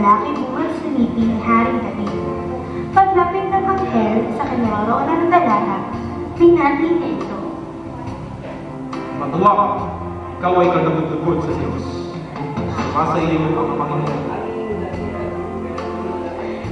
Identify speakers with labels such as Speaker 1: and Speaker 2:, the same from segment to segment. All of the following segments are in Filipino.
Speaker 1: lalaki buwal sa nipi ni Haring David. Paglapit ng anghel sa kanyang roonan ng dalaga, binati niya ito.
Speaker 2: Matuwa ka, ikaw ay katagutugod sa Diyos. Sumasa iyo ang Panginoon.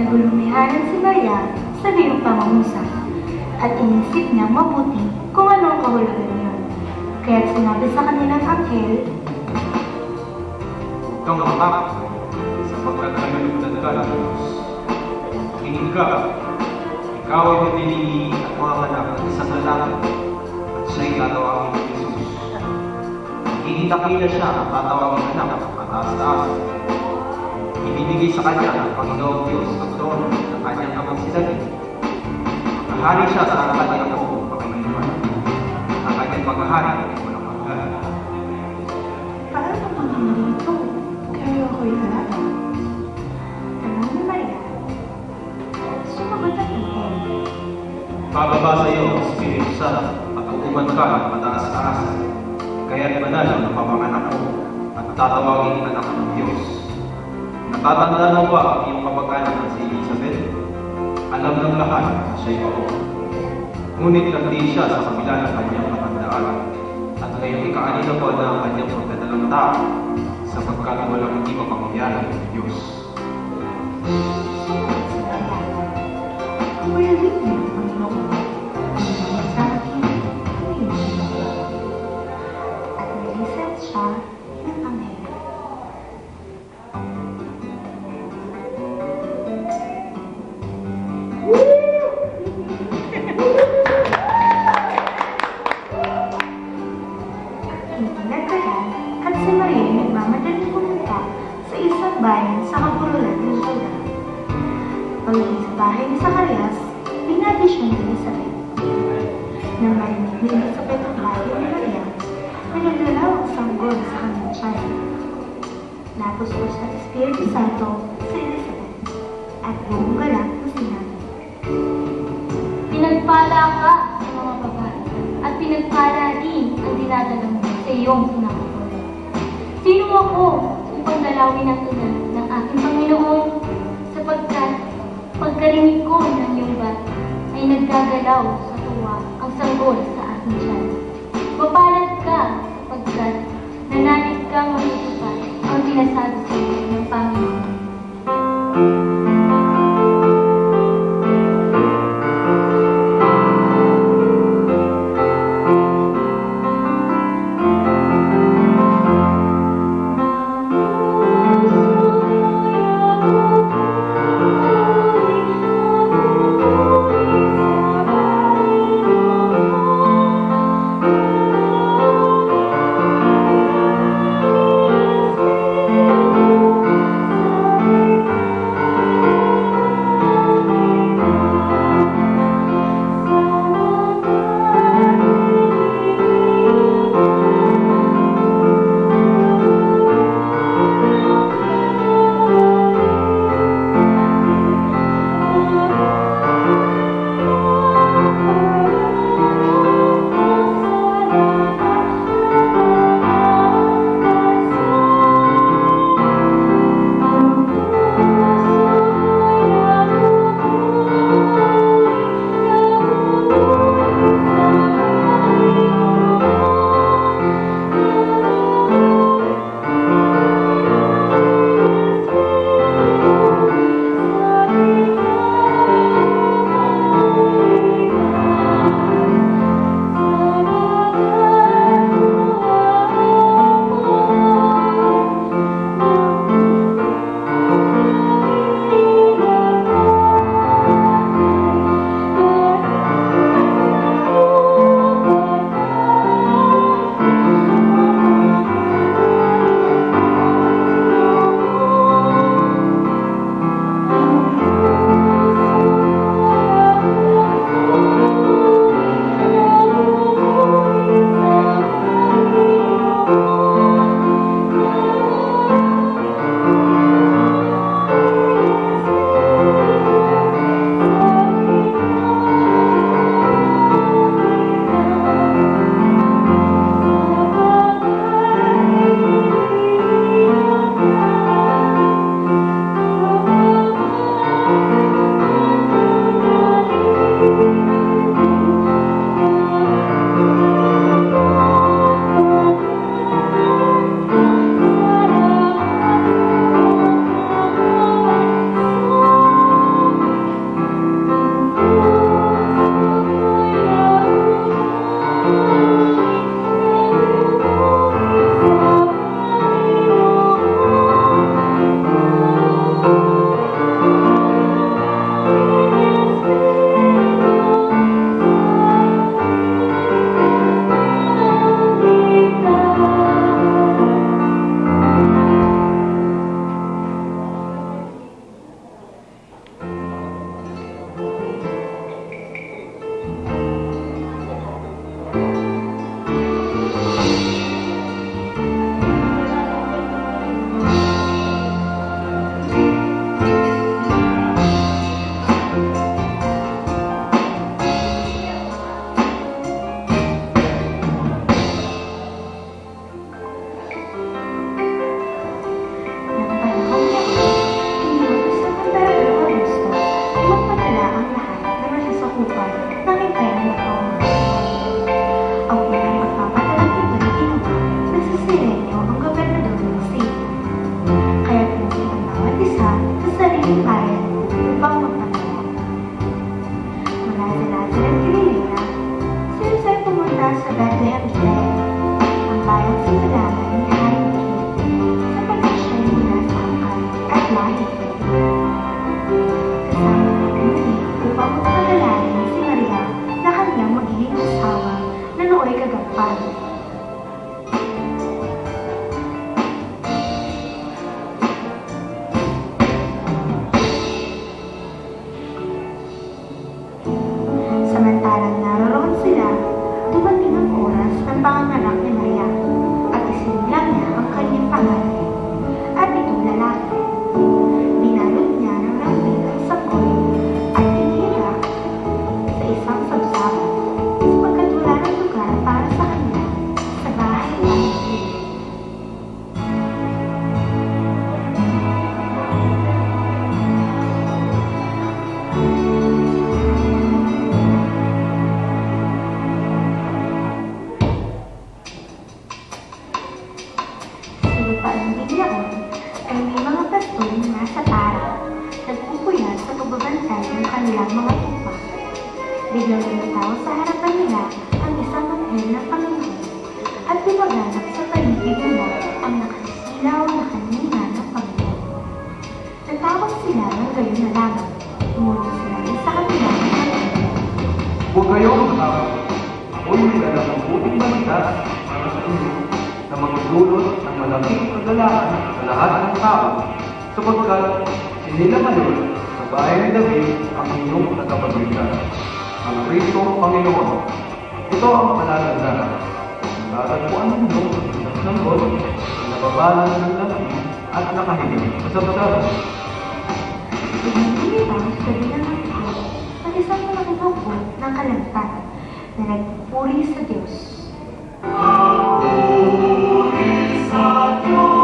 Speaker 1: Nagulumihanan si Maria sa biyong pangungusap at inisip niya mabuti kung ano ang kahulugan niya. Kaya't sinabi sa kanilang anghel,
Speaker 2: kang sapagkat ka ng Diyos. Tingin ka, ikaw ay pipiliin at mga anak ng isang lalaki at siya'y tatawagin ni Jesus. Iitakila siya at tatawagin anak at taas-taas. Ibibigay sa kanya ng Panginoong Diyos ang trono ng kanyang amang sinagin. Siya sa kanyang ako pakailanman. Ang kanyang maghahari ay walang hanggan.
Speaker 1: Paano mangyayari ito? Kaya ako'y alaga.
Speaker 2: Bababa sa iyo ang Espiritu Santo at uuman ka ng mataas-taas. Kaya't banal ang napapanganak mo at tatawagin anak ng Diyos. Natatanda mo ba ang iyong kapag-anak na si Elizabeth? Alam ng lahat na siya'y pako. Ngunit nagdi siya sa kabila ng kanyang katandaan. At ngayon ikaani na po na ang kanyang pagdadalang tao sapagkat walang hindi mapangyayari ng Diyos.
Speaker 1: Sumagot bayan sa kabululan ng Juda. Pagdating sa bahay ni Zacarias, binati siya ni Elizabeth. Nang marinig ni Elizabeth ang bahay ni Maria, ay naglalawang sanggol sa kanyang tiyan. Napuspos ang Espiritu Santo sa Elizabeth at buong galak na sinabi.
Speaker 3: Pinagpala ka sa mga babae at pinagpala din ang dinadala mo sa iyong pinakapunan. Sino ako upang dalawin ang ina ng aking Panginoon sapagkat pagkarinig naggagalaw sa tuwa ang sanggol sa aking tiyan. Mapalad ka sapagkat nanalig kang matutupad ang sinasabi sa iyo ng Panginoon.
Speaker 1: Lumaganap sa paligid nila ang nakasilaw na kanina ng Panginoon. Natawag sila ng gayon na lamang. Tumunod sila sa kanilang Panginoon.
Speaker 4: Huwag kayong matakot. Ako'y may dala ng buting balita para sa inyo na magdulot ng malaking kagalakan sa lahat ng tao sapagkat sinila ngayon sa bahay ni David ang inyong tagapagligtas, ang Kristo Panginoon. Ito ang palatandaan. Tatagpuan ninyo ang ng God na nababalan ng lamig at nakahiling sa sabsaban.
Speaker 1: Lumilipang sa ng ito ang isang malaking hukbo ng kalantan na nagpupuri sa Diyos. Nang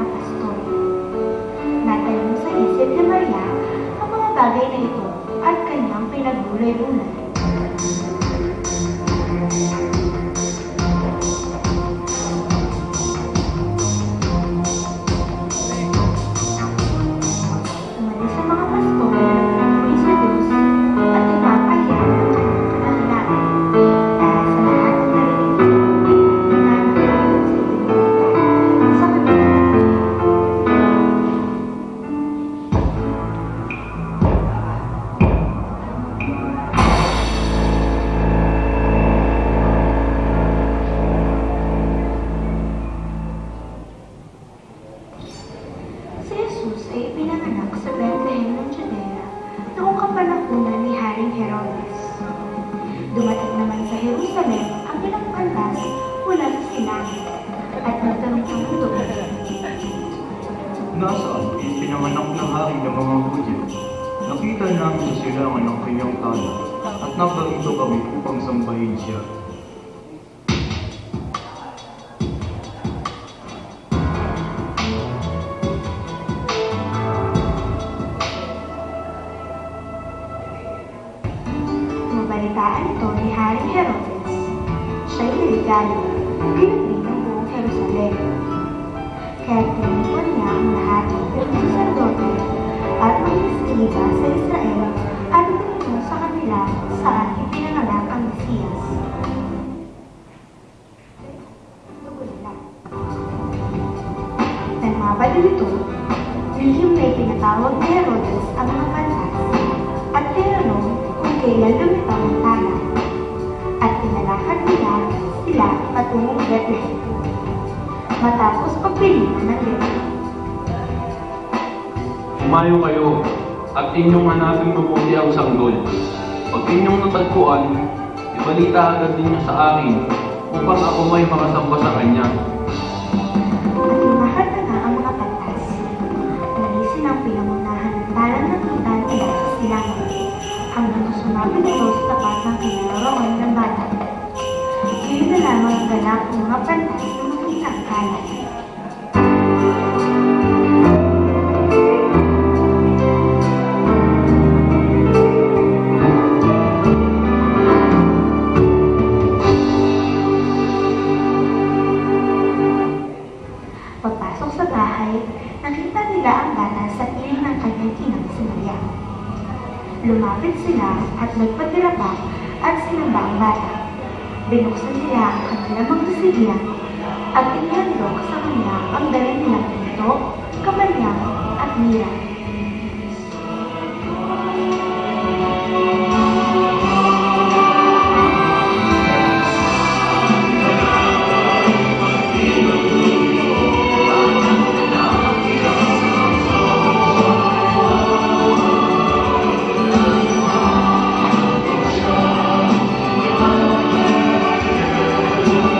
Speaker 1: mga pastor. Natanong sa isip ni Maria ang mga bagay na ito at kanyang pinagulay-ulay.
Speaker 5: Nasaan ang pinanganak ng hari ng mga Hudyo? Nakita namin sa silangan ng kanyang tala at naparito kami upang sambahin siya.
Speaker 1: Mabalitaan ito ni Haring Herodes. Siya'y niligalo, pinagrin ng buong Jerusalem. Kaya ng mga sacerdote at iskriba sa Israel at itinuro sa kanila saan ipinanganak ang Mesiyas. Nang mabalik nito, lihim na ipinatawag ni Herodes ang mga pantas at kung kailan lumitaw ang tala. At pinalakad nila sila patungong Bethlehem. Matapos pagpilihan ng letra.
Speaker 4: Umayo kayo at inyong hanapin mabuti ang sanggol. Pag inyong natagpuan, ibalita agad ninyo sa akin upang ako may makasamba sa kanya.
Speaker 1: At nga ang mga pantas. Nalisin ang pinangunahan ng nila sa silangan hanggang ito sa tapat ng kinalaroan ng bata. Ngayon na lamang ang mga pantas nila ang kanilang mga silyan at inihandog sa kanya ang dala nilang pinto, kamanyang at mira. Thank you.